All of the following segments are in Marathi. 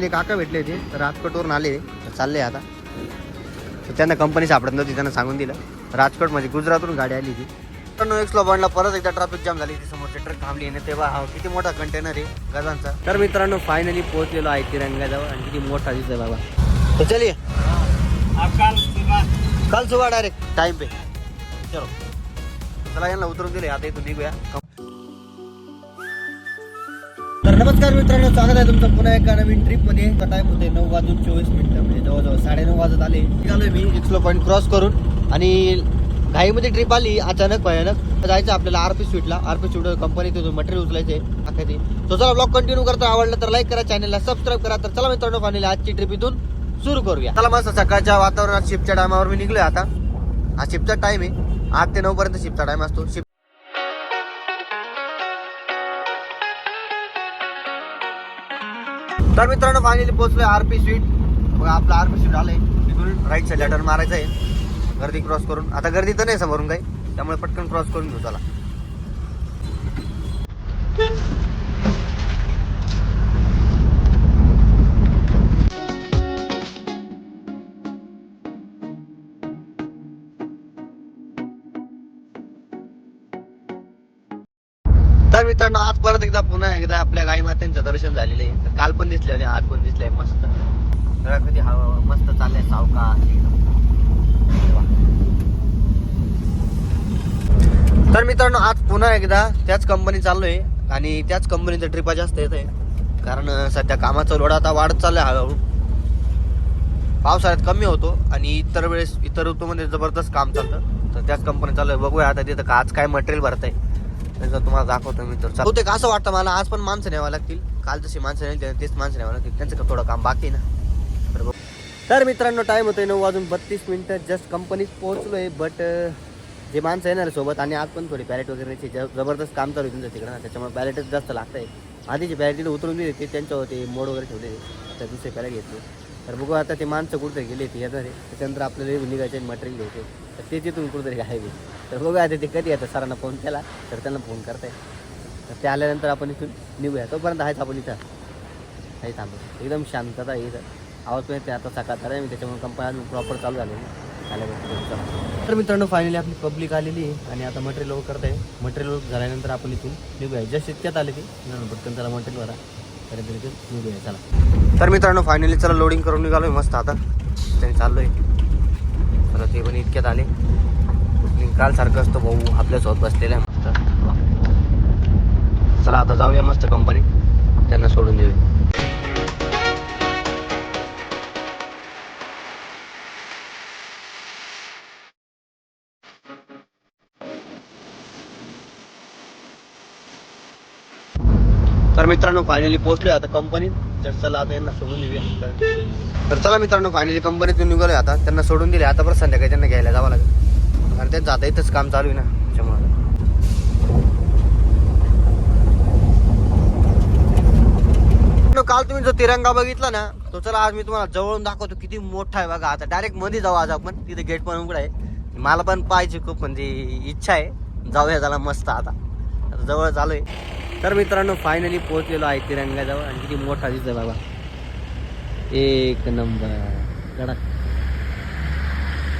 ते काका भेटले होते तर राजकोटवरून आले तर चालले आता. तर त्यांना कंपनी सापडत नव्हती त्यांना सांगून दिलं. राजकोट म्हणजे गुजरातवरून गाडी आली होती. पण एक्सला बॉन्डला परत एकदा ट्रॅफिक जाम झाली ती समोरची ट्रक थांबली आणि तेव्हा हा किती मोठा कंटेनर आहे गजांचा. तर मित्रांनो फायनली पोहोचलेलो आहे तिरंगाजवळ आणि किती मोठा दिसतोय बाबा. तर चलिए कल सुबह डायरेक्ट टाइम पे. चलो. चला यांना उतरून दिले आता इथून निघूया. नमस्कार मित्रांनो स्वागत आहे तुमचं पुन्हा एका नवीन ट्रिपमध्ये. टाइम होते नऊ वाजून चोवीस मिनिटं म्हणजे जवळजवळ साडेनऊ वाजत आले. निघालोय मी एक्सलो पॉईंट क्रॉस करून. आणि घाईमध्ये ट्रिप आली अचानक भयानक. जायचं आपल्याला आरपी स्वीटला आरपी स्वीट कंपनी तिथून मटेरियल उचलायचे अख्या ते तो चला ब्लॉग कंटिन्यू करता. आवडलं तर लाईक करा चॅनलला सबस्क्राईब करा. तर चला मित्रांनो फायनली आजची ट्रिप इथून सुरू करूया. चला मस्त सकाळच्या वातावरणात शिपच्या टायमावर मी निघलोय आता. हा शिपचा टाइम आहे. आठ ते नऊ पर्यंत शिपचा टाइम असतो. शिप तर मित्रांनो फायनली पोहोचलोय आरपी स्वीट बघा आपलं आरपी स्वीट आलंय. तिथून राईट साईडला टर्न मारायचं आहे गर्दी क्रॉस करून. आता गर्दी तर नाही समोरून काही. त्यामुळे पटकन क्रॉस करून घेऊ चला. मित्रांनो आज परत एकदा पुन्हा एकदा आपल्या गाई मात्यांचं दर्शन झालेलं आहे. तर काल पण दिसले आणि आज पण दिसलंय मस्त. सगळ्या कधी हवा मस्त चाललंय सावका तर मित्रांनो आज पुन्हा एकदा त्याच कंपनी चाललोय. आणि त्याच कंपनीचं ट्रिपा जास्त येत आहे कारण सध्या कामाचा लोड आता वाढत चाललाय हळूहळू. पावसाळ्यात कमी होतो आणि इतर वेळेस इतर ऋतूमध्ये जबरदस्त काम चालतं. तर त्याच कंपनी चालू आहे बघूया आता तिथं का आज काय मटेरियल भरत आहे त्याचं तुम्हाला दाखवतो मी तर. बहुतेक असं वाटतं मला. आज पण माणसं न्यावं लागतील. काल जशी माणसं नाही तेच माणसं न्यावं लागतील. त्यांचं थोडं काम बाकी ना. तर मित्रांनो टाइम होतोय नऊ वाजून बत्तीस मिनिटं. जस्ट कंपनीत पोहोचलोय बट जे माणसं येणार सोबत आणि आज पण थोडी पॅलेट वगैरेची ज- जबरदस्त काम चालू आहे तुमचं तिकडं त्याच्यामुळे पॅलेटच जास्त लागतंय. आहे जे पॅलेट उतरून दिली ते त्यांच्यावर ते मोड वगैरे ठेवले आता दुसरे पॅलेट घेतले. तर बघू आता ते माणसं कुठे गेले ते येणार आहे. त्याच्यानंतर आपल्याला निघायचे मटेरियल घ्यायचे तर ते तिथून कुठेतरी गायब आहे. तर बघूया आता ते कधी येतं सरांना फोन केला तर त्यांना फोन करताय. तर ते आल्यानंतर आपण इथून निघूया. तोपर्यंत आहेच आपण इथं. आहे थांबू. एकदम शांतता आहे इथं. आवाज पण येते आता सकाळ तर मी त्याच्यामुळे कंपनी अजून प्रॉपर चालू झाली आल्यानंतर तर मित्रांनो फायनली आपली पब्लिक आलेली आणि आता मटेरियल वर्क करत आहे मटेरियल वर्क झाल्यानंतर आपण इथून निघूया. जस्ट इतक्यात आले ती. पटकन त्याला मटेरियल भरा तरी इथून निघूया. चला. तर मित्रांनो फायनली चला लोडिंग करून निघालो मस्त आता. त्यांनी चाललोय. तर ते पण इतक्यात आले. काल सारखं असतो भाऊ आपल्यासोबत बसलेला आहे मस्त. चला आता जाऊया मस्त कंपनी त्यांना सोडून देऊया. तर मित्रांनो फायनली पोहोचलोय आता कंपनीत तर चला आता यांना सोडून देऊया. तर चला मित्रांनो फायनली कंपनीतून निघालोय आता. त्यांना सोडून दिले आता परत संध्याकाळी त्यांना घ्यायला जावं लागेल. कारण त्यांचं जाता इथंच काम चालू आहे ना त्याच्यामुळे. काल तुम्ही जो तिरंगा बघितला ना तो चला आज मी तुम्हाला जवळून दाखवतो किती मोठा आहे बघा. आता डायरेक्टमध्ये जाऊ आज आपण तिथे गेट पण उघड आहे. मला पण पाहायची खूप म्हणजे इच्छा आहे. जाऊया झाला मस्त आता. आता जवळ चालू आहे. तर मित्रांनो फायनली पोहोचलेलो आहे तिरंगाजवळ आणि किती मोठा दिसतोय बाबा एक नंबर. कडक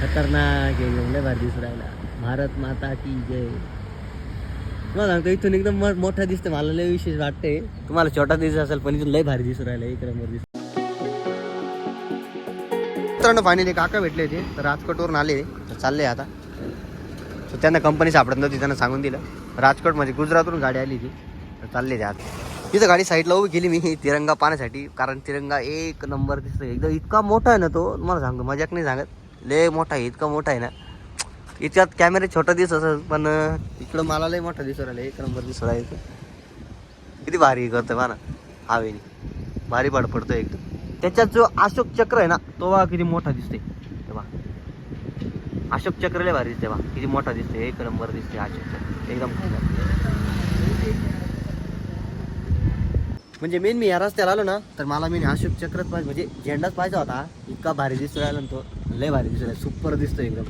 खतरनाक आहे लय भारी दिसू राहिला भारत माता की जय. तुम्हाला सांगतो इथून एकदम मोठा दिसतं मला लय विशेष वाटते तुम्हाला छोटा दिसत असेल पण इथून लय भारी दिसू राहिला एक नंबर दिसतो मित्रांनो फायनली काका भेटले होते. तर राजकोटवरून आले. तर चालले आता. तर त्यांना कंपनी सापडत नव्हती त्यांना सांगून दिलं. राजकोट म्हणजे गुजरातवरून गाडी आली ती तर चालले ते आता. तिथं गाडी साईडला उभी केली मी तिरंगा पाहण्यासाठी. कारण तिरंगा एक नंबर दिसतो एकदम इतका मोठा आहे ना तो. तुम्हाला सांगतो मजाक नाही सांगत. लय मोठा आहे इतका मोठा आहे ना. इतक्यात कॅमेरा छोटा दिसत असेल पण इकडं मला लय मोठा दिसू राहिला एक नंबर दिसू राहिला किती भारी करतोय बा ना हवेने. भारी पड पडतोय एकदम. त्याच्यात जो अशोक चक्र आहे ना तो बा किती मोठा दिसते बा अशोक चक्र लय भारी दिसते बा किती मोठा दिसते एक नंबर दिसते अशोक चक्र. एकदम म्हणजे मेन मी या रस्त्याला आलो ना तर मला मी अशोक चक्रच पाहिजे म्हणजे झेंडाच पाहिजे होता. इतका भारी दिसू राहिला ना तो. लय भारी दिसतो सुपर दिसतो एकदम.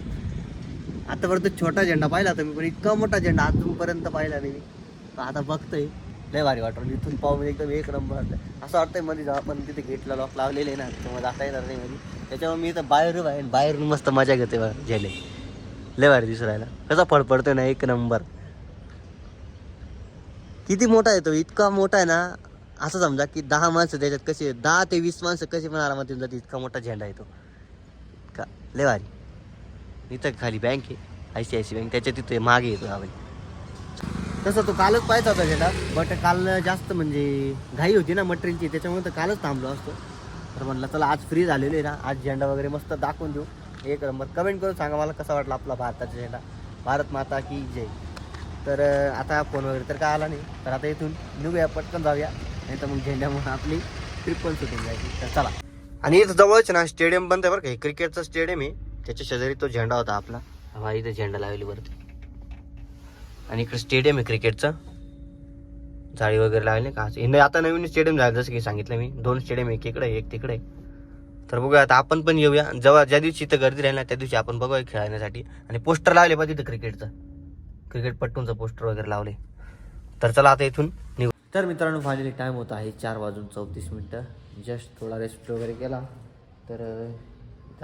आतापर्यंत छोटा झेंडा पाहिला होता मी पण इतका मोठा झेंडा अजूनपर्यंत पाहिला नाही मी. आता बघतोय. लय भारी वाटलं इथून पाहून एकदम एक नंबर असं वाटतंयमध्ये जेव्हा आपण तिथे गेटला लॉक लावलेले आहे ना तुम्हाला जाता येणार नाही मध्ये. त्याच्यामुळे मी इथं बाहेर आहे बाहेरून मस्त मजा घेते झेले लय भारी दिसू राहिला. कसा फडफडतोय ना एक नंबर. किती मोठा आहे तो इतका मोठा आहे ना. असं समजा की दहा माणसं त्याच्यात कसे दहा ते वीस माणसं कसे पण आरामात येऊन जाते इतका मोठा झेंडा येतो लय भारी. इथं खाली बँक आहे I C I C bank त्याच्या तिथे मागे येतो आपण. तसं तो कालच पाहिजे होता झेंडा बट काल जास्त म्हणजे घाई होती ना मटेरियलची त्याच्यामुळे तर कालच थांबलो असतो. तर म्हणलं चला आज फ्री झालेलो आहे ना आज झेंडा वगैरे मस्त दाखवून देऊ. एक नंबर कमेंट करून सांगा मला कसा वाटला आपला भारताचा झेंडा. भारत माता की जय. तर आता फोन वगैरे तर काय आला नाही तर आता इथून निघूया पटकन जाऊया. नाही तर मग झेंड्यामुळे आपली ट्रिप पण सुटून जायची तर चला. आणि इथं जवळच ना स्टेडियम बनतंय बरं का. हे क्रिकेटचं स्टेडियम आहे. त्याच्या शेजारी तो झेंडा होता आपला. हा इथं झेंडा लावली वरती. आणि इकडे स्टेडियम आहे क्रिकेटचं जाळी वगैरे लावली का? हे आता नवीन स्टेडियम झालं जसं की सांगितलं मी. दोन स्टेडियम एक इकडे एक तिकडे तर बघूया आता आपण पण येऊया. जेव्हा ज्या दिवशी इथं गर्दी राहील ना त्या दिवशी आपण बघूया खेळण्यासाठी. आणि पोस्टर लावले पाहिजे तिथं क्रिकेटचं क्रिकेट पट्टूंचं पोस्टर वगैरे लावले. तर चला आता इथून निघू. तर मित्रांनो फायनली टाइम होता आहे चार वाजून चौतीस मिनटं. जस्ट थोडा रेस्ट वगैरे केला. तर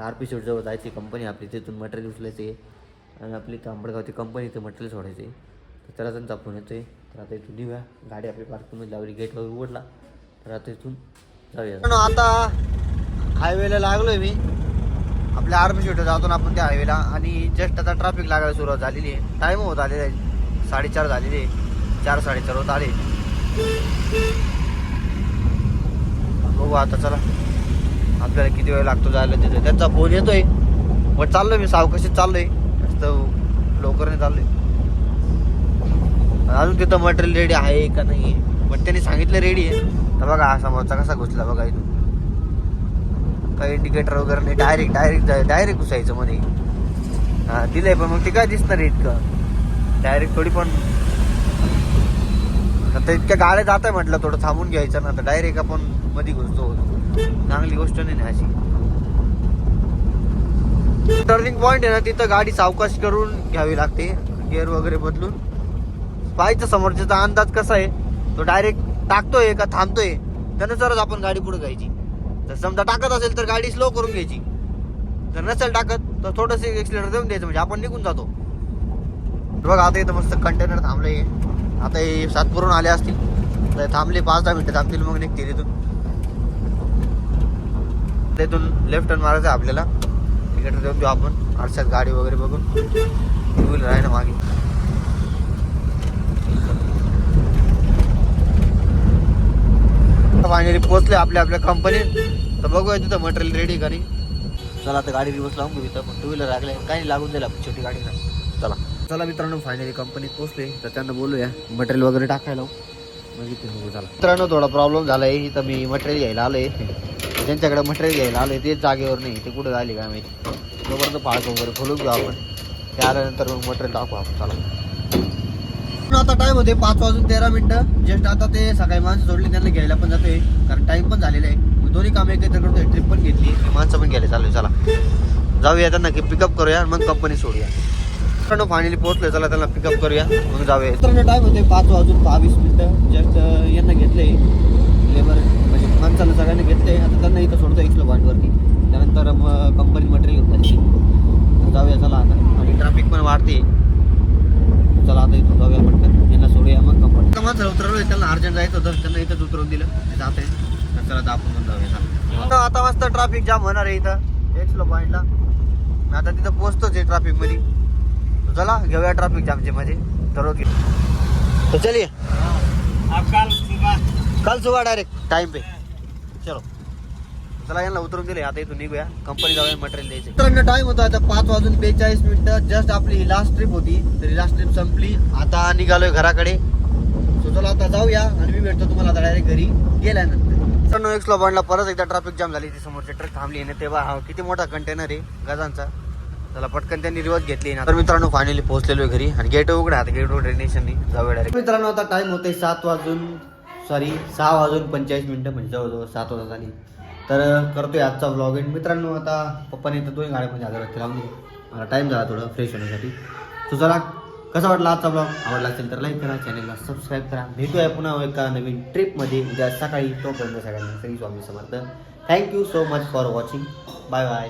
आर पी जवळ जायची कंपनी आपली. तिथून मटेरियल उचलायचे. आणि आपली तांबडगावची कंपनी ते मटेरियल सोडायचे. तर त्याला त्यांचा फोन येतोय. तर आता इथून निघूया. गाडी आपली पार्किंगमध्ये लावली. गेट वगैरे उघडला. तर आता इथून जाऊया. आता हायवेला लागलोय मी. आपल्या आर पी जातो ना आपण त्या हायवेला आणि जस्ट आता ट्रॅफिक लागायला सुरुवात झालेली आहे. टाईम होत आलेला आहे. साडेचार झालेले आहे. चार साडेचार होत आले. बघू आता चला. आपल्याला किती वेळ लागतो जायला तिथे. त्यांचा फोन येतोय. बट चाललोय मी सावकाशीच चाललोय. जास्त लवकर नाही चाललोय अजून तिथं मटेरियल रेडी आहे का नाही पण त्यांनी सांगितलं रेडी आहे. तर बघा हा समोरचा कसा घुसला बघा इथून. काही इंडिकेटर वगैरे नाही. डायरेक्ट डायरेक्ट डायरेक्ट घुसायचं मध्ये हा दिलंय पण मग ते काय दिसणार इतकं? डायरेक्ट थोडी पण. आता इतक्या गाड्या जात आहे म्हटलं थोडं थांबून घ्यायचं ना. तर डायरेक्ट आपण मध्ये घुसतो. चांगली गोष्ट नाही ना अशी. टर्निंग पॉइंट आहे ना तिथं गाडी सावकाश करून घ्यावी लागते गिअर वगैरे बदलून. पाहायचं समोरच्याचा अंदाज कसा आहे तो डायरेक्ट टाकतोय का थांबतोय त्यानुसारच आपण गाडी पुढे घ्यायची. तर समजा टाकत असेल तर गाडी स्लो करून घ्यायची. जर नसेल टाकत तर थोडंसं एक्सिलेटर देऊन द्यायचं म्हणजे आपण निघून जातो. बघा आता इथं मस्त कंटेनर थांबले आता हे सातपूरून आले असतील. तर थांबले पाच दहा मिनिटं थांबतील मग निघतील इथून. तिथून लेफ्ट टर्न मारायचं आहे आपल्याला. तिकडे देऊन देऊ आपण. आरशात गाडी वगैरे बघून. टू व्हीलर आहे ना मागे. फायनली पोहोचले आपल्या आपल्या कंपनीत तर बघूया तिथं मटेरियल रेडी का नाही. चला आता गाडी दिवस लावून घेऊ इथं. पण टू व्हीलर लागले. काही लागून जाईल छोटी गाडी. ना चला. चला मित्रांनो फायनली कंपनीत पोहोचले. तर त्यांना बोलूया. मटेरियल वगैरे टाकायला म्हणजे इथे बघू चला. मित्रांनो थोडा प्रॉब्लेम झाला आहे इथं मी मटेरियल घ्यायला आलोय. ज्यांच्याकडे मटेरियल घ्यायला आलोय तेच जागेवर नाही ते कुठं झाले काय माहिती. जोपर्यंत फाळक वगैरे खोलून घेऊ आपण. ते आल्यानंतर मग मटेरियल टाकू आपण चला. आता टाइम होते पाच वाजून तेरा मिनिटं. जस्ट आता ते सकाळी माणसं सोडली त्यांना घ्यायला पण जातोय. कारण टाइम पण झालेला आहे. मग दोन्ही काम एकत्र करतोय ट्रिप पण घेतली. माणसं पण घ्यायला चालू चला. जाऊया त्यांना पिकअप करूया मग कंपनी सोडूया. मित्रांनो फायनली पोहोचलोय चला त्यांना पिकअप करूया. मग जाऊया. मित्रांनो टाइम होते पाच वाजून बावीस मिनिटं. जस्ट यांना घेतले लेबर माणसाला सगळ्यांना घेतले आता त्यांना इथं सोडतो एक्सलो पॉईंटवरती त्यानंतर मग कंपनी मटेरियल घेऊन जायची जाऊया चला आता. आणि ट्रॅफिक पण वाढते. चला आता इथून जाऊया पटकन. यांना सोडूया मग कंपनी माणसं उतरवलं त्यांना अर्जंट जायचं होतं. त्यांना इथंच उतरवून दिलं. जात चला आता आपण पण जाऊया. आता आता मस्त ट्रॅफिक जाम होणार आहे इथं. एक्सलो पॉईंटला मी आता तिथं पोहोचतोच आहे ट्रॅफिकमध्ये. तर चला घेऊया ट्रॅफिक जामचे मध्ये. तर ओके. तो चलिए कल सुबह डायरेक्ट टाइम पे. चलो. चला यांना उतरून दिले आता इथून निघूया. कंपनी जाऊया मटेरियल द्यायचे. मित्रांनो टाइम होता आता पाच वाजून बेचाळीस मिनिटं. जस्ट आपली लास्ट ट्रिप होती. तरी लास्ट ट्रिप संपली. आता निघालोय घराकडे. सो चला आता जाऊया. आणि मी भेटतो तुम्हाला आता डायरेक्ट घरी. गेल्यानंतर. मित्रांनो एक स्लॉबॉन्डला परत एकदा ट्रॅफिक जाम झाली. ती समोरची ट्रक थांबली आणि तेव्हा हा किती मोठा कंटेनर आहे गजांचा त्याला पटकन त्यांनी रिवर्स घेतली ना. तर मित्रांनो फायनली पोहोचलेलो आहे घरी. आणि गेट उघडा. आता गेट उघडे टेन्शननी जाऊया डायरेक्ट मित्रांनो आता टाइम होते सात वाजून सॉरी सहा वाजून पंचेचाळीस मिनटं म्हणजे जवळजवळ सात वाजता झाली. तर करतोय आजचा ब्लॉग एंड मित्रांनो आता पप्पाने तर तोही गाड्यामध्ये हजार वाजता लावून मला टाईम झाला थोडं फ्रेश होण्यासाठी. तू चला कसा वाटला आजचा ब्लॉग आवडला असेल तर लाईक करा चॅनलला सबस्क्राईब करा. भेटूया पुन्हा एका नवीन ट्रिपमध्ये उद्या सकाळी तोपर्यंत सगळ्यांना Shri Swami Samarth. Thank you so much for watching bye bye